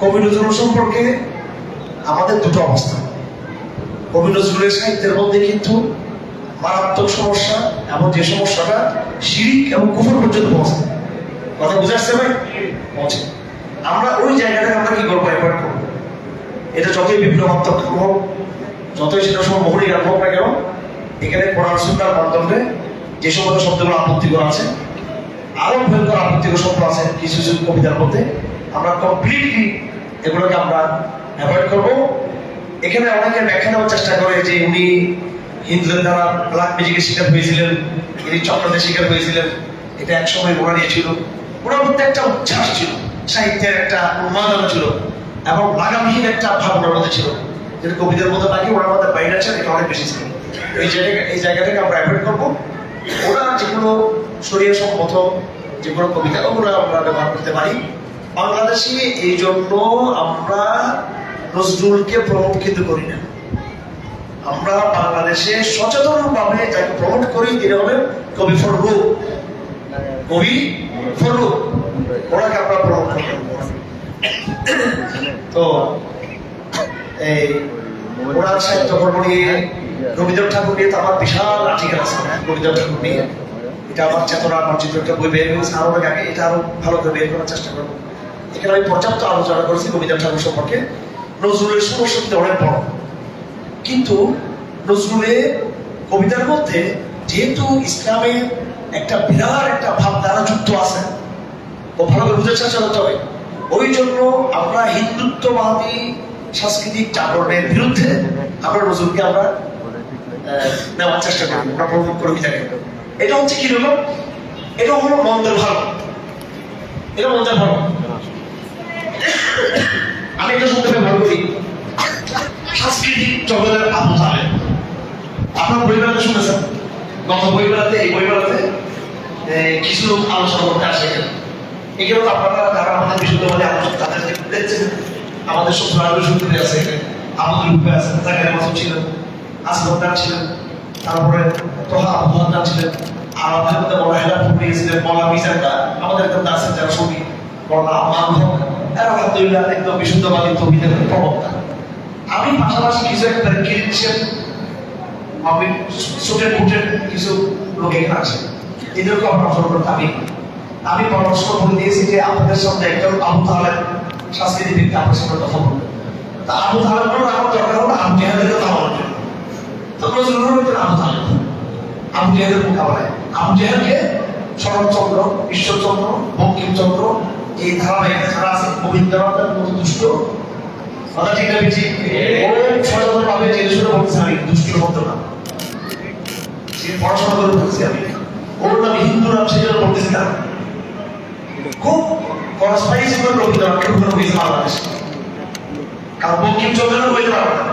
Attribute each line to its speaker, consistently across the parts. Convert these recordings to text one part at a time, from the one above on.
Speaker 1: কবি নজরুল সম্পর্কে আমাদের দুটো অবস্থা। কবি নজরুলের সাহিত্যের মধ্যে কিন্তু মারাত্মক সমস্যা এবং যে সমস্যাটা শিরিক এবং কুফর পর্যন্ত পৌঁছে। কথা বুঝে আসছে ভাই? পৌঁছে। আমরা ওই জায়গাটাকে আমরা কি করব? অ্যাভয়েড করব। এটা যতই বিপ্লবাত্মক হোক, যতই সেটা সময় মহুরি গান হোক না কেন, এখানে কোরআন সুন্নার মাধ্যমে যে সমস্ত শব্দগুলো আপত্তিকর আছে আরও ভয়ঙ্কর আপত্তিকর শব্দ আছে কিছু কিছু কবিতার মধ্যে। আমরা কমপ্লিটলি এগুলোকে আমরা অ্যাভয়েড করব। এখানে অনেকে ব্যাখ্যা দেওয়ার চেষ্টা করে যে উনি হিন্দুদের দ্বারা ব্ল্যাক ম্যাজিকের শিকার হয়েছিলেন ইনি চক্রদের শিকার হয়েছিলেন, এটা একসময় ওরা নিয়েছিল ওনার মধ্যে একটা উচ্ছ্বাস ছিল, সাহিত্যের একটা উন্মাদনা ছিল এবং লাগামহীন একটা ভাবনার মধ্যে ছিল। যেটা কবিদের মধ্যে বাকি, ওনার মধ্যে বাইরে আছে, এটা অনেক বেশি ছিল। এই জায়গাটা এই জায়গাটাকে আমরা অ্যাভয়েড করব। ওরা যেগুলো শরীর সম্মত, যেগুলো কবিতা, ওগুলো আমরা ব্যবহার করতে পারি। বাংলাদেশে এই জন্য আমরা নজরুলকে প্রমোট করি না। আমরা বাংলাদেশে সচেতন ভাবে যাকে প্রমোট করি, তিনি হলেন কবি ফররুখ কবি ফররুখ ওনাকে আমরা প্রমোট করি। তো, এই ওনার সাহিত্য কর্ম নিয়ে, রবীন্দ্রনাথ ঠাকুর নিয়ে তো আমার বিশাল আর্টিকেল আছে রবীন্দ্রনাথ ঠাকুর নিয়ে। এটা আমার চেতনা মার্জিত একটা বই বের হয়েছে আরও আগে, এটা আরও ভালো করে বের করার চেষ্টা করব। এখানে আমি পর্যাপ্ত আলোচনা করেছি রবীন্দ্রনাথ ঠাকুর সম্পর্কে। নজরুলের সমস্যা অনেক বড়। কিন্তু নজরুলের কবিতার মধ্যে যেহেতু ইসলামের একটা বিরাট একটা ভাবধারা যুক্ত আছে, ও ভালো করে বুঝার চেষ্টা করতে হবে। ওই জন্য আমরা হিন্দুত্ববাদী সাংস্কৃতিক জাগরণের বিরুদ্ধে আমরা নজরুলকে আমরা নেওয়ার চেষ্টা করি, আমরা প্রমোট করে বিদায় এটা হচ্ছে কি হলো? এটা হলো মন্দের ভালো এটা মন্দের ভালো আমি একটা শুনতে ব্যবহার করি সাংস্কৃতিক জগতের আবু তালেব। আপনার বইমেলাতে শুনেছেন? গত বইমেলাতে এই এই, কিছু লোক আলোচনা করতে আসে এখানে। তো আপনারা যারা আমাদের বিশুদ্ধবাদী আলোচনা তাদেরকে দেখছেন? আমাদের শত্রু আরও শুনতে আছে আমাদের রূপে আছে জাকারি মাসুদ ছিলেন আসবদার ছিলেন তারপরে তোহা আবহাওয়া ছিলেন আর আমাদের মধ্যে বড় হেলা ফুটে গেছিলেন বলা বিচারটা আমাদের একদম আছেন যারা সঙ্গী বড় এরা আমি পাশাপাশি কিছু একটা কিনছেন আমি বুটের কিছু লোক এখানে আছে এদেরকে করতে আমি আমি পরামর্শ করে দিয়েছি যে একজন আবু তাহলে আপনার কথা তা আবু তাহলে আমার দরকার হলো আবু জেহাদের কথা বলার জন্য। তো নজরুল হলেন আবু তাহলে মোকাবেলায়। শরৎচন্দ্র ঈশ্বরচন্দ্র বঙ্কিমচন্দ্র এই ধারাবাহিকতা যারা আছে গোবিন্দনাথের মতো দুষ্ট কথা ঠিক না ঠিক? ও সচেতন ভাবে জেনে শুনে বলছে, আমি দুষ্ট হতো না। সে পড়াশোনা করে বলছি আমি। ওর নাম হিন্দু নাম জন্য বলতেছি না। খুব করসপাই ছিল রবীন্দ্রনাথকে উপরে হয়েছে বাংলাদেশ। কারণ বঙ্কিমচন্দ্রের হইতে পারবে না।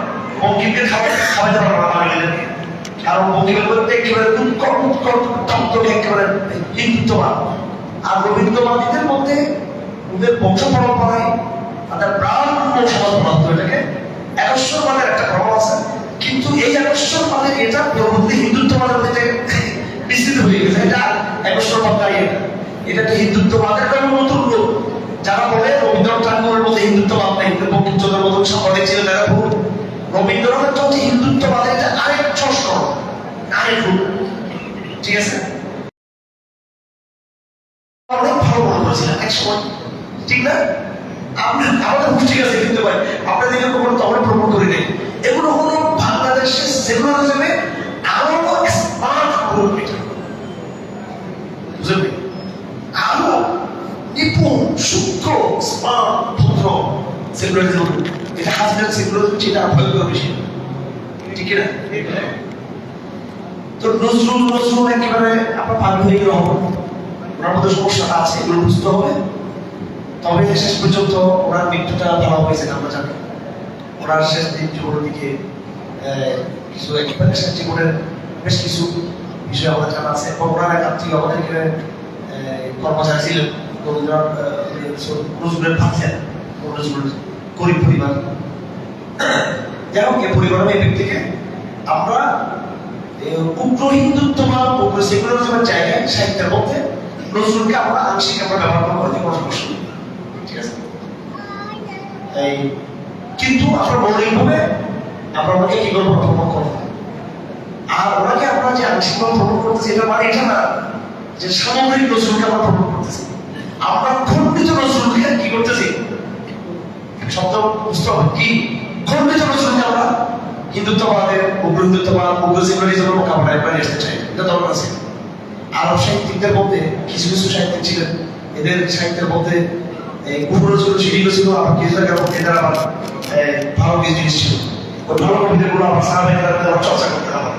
Speaker 1: বঙ্কিমকে খাবে খাওয়াতে না বাঙালিদেরকে কারণ বঙ্কিমের মধ্যে একেবারে উৎকট উৎকট তত্ত্ব একেবারে হিন্দুত্ববাদ। আর রবীন্দ্রবাদীদের মধ্যে ওদের বংশ পরম্পরায় তাদের প্রাণ সমাজ পদার্থ এটাকে একশ্বরবাদের একটা প্রভাব আছে। কিন্তু এই একশ্বরবাদের এটা পরবর্তী হিন্দুত্ববাদের মধ্যে বিস্তৃত হয়ে গেছে। এটা একশ্বরবাদ নাই এটা। এটা একটা হিন্দুত্ববাদের নতুন রূপ? যারা বলে রবীন্দ্রনাথ ঠাকুরের মধ্যে হিন্দুত্ববাদ নেই, কিন্তু বঙ্কিমচন্দ্রের মতো সাংবাদিক ছিলেন তারা ভুল। রবীন্দ্রনাথের হচ্ছে হিন্দুত্ববাদের এটা আরেক সংস্করণ আরেক রূপ। ঠিক আছে? অনেক ভালো মনে করেছিলেন এক সময় না? আপনি আমাদের ঠিক আছে কিন্তু ভাই আপনাদের এগুলো কোনো তখন প্রমোট করি নেই। এগুলো হলো বাংলাদেশের হিসেবে আরও স্মার্ট গ্রুপ বুঝলেন আরও নিপুণ সূক্ষ্ম স্মার্ট ভদ্র সেকুলারিজম এটা হাজবেন্ড সেকুলারিজম যেটা ভয়ঙ্কর বেশি। ঠিক না তো নজরুল নজরুল একেবারে আপনার পাগল হয়ে গেল। ওনার সমস্যাটা আছে, এগুলো বুঝতে হবে। তবে শেষ পর্যন্ত ওনার মৃত্যুটা ভালো হয়েছে আমরা জানি। ওনার শেষ দিন জীবনের দিকে কিছু জীবনের বেশ কিছু বিষয় আমাদের জানা আছে এবং ওনার এক আত্মীয় আমাদের এখানে কর্মচারী ছিলেন গরিব পরিবার। আমরা উগ্র হিন্দুত্ববাদ উগ্র সেকুলারিজমের জায়গায় সাহিত্যের মধ্যে নজরুলকে আমরা আংশিক আমরা ব্যবহার সমস্যা এই, কিন্তু আপনার মৌলিকভাবে আমরা ওনাকে কি করব ভ্রমণ করব আর ওনাকে আমরা যে আংশিকভাবে ভ্রমণ করতেছি এটা মানে এটা না যে সামগ্রিক নজরুলকে আমরা ভ্রমণ করতেছি। আমরা খণ্ডিত নজরুলকে কি করতেছি শব্দ বুঝতে হবে। কি? খণ্ডিত নজরুলকে আমরা হিন্দুত্ববাদের উগ্র হিন্দুত্ববাদ উগ্র সেকুলারিজমের মোকাবেলায় করে আসতে চাই। এটা দরকার আছে। আরব সাহিত্যিকদের মধ্যে কিছু কিছু সাহিত্যিক ছিলেন। এদের সাহিত্যের মধ্যে কুকুরও ছিল সিঁড়িও ছিল আবার কেজরা মধ্যে এদের আবার ভালো কিছু জিনিস ছিল। ওই ভালো কবিতাগুলো আবার আবার চর্চা করতে হবে।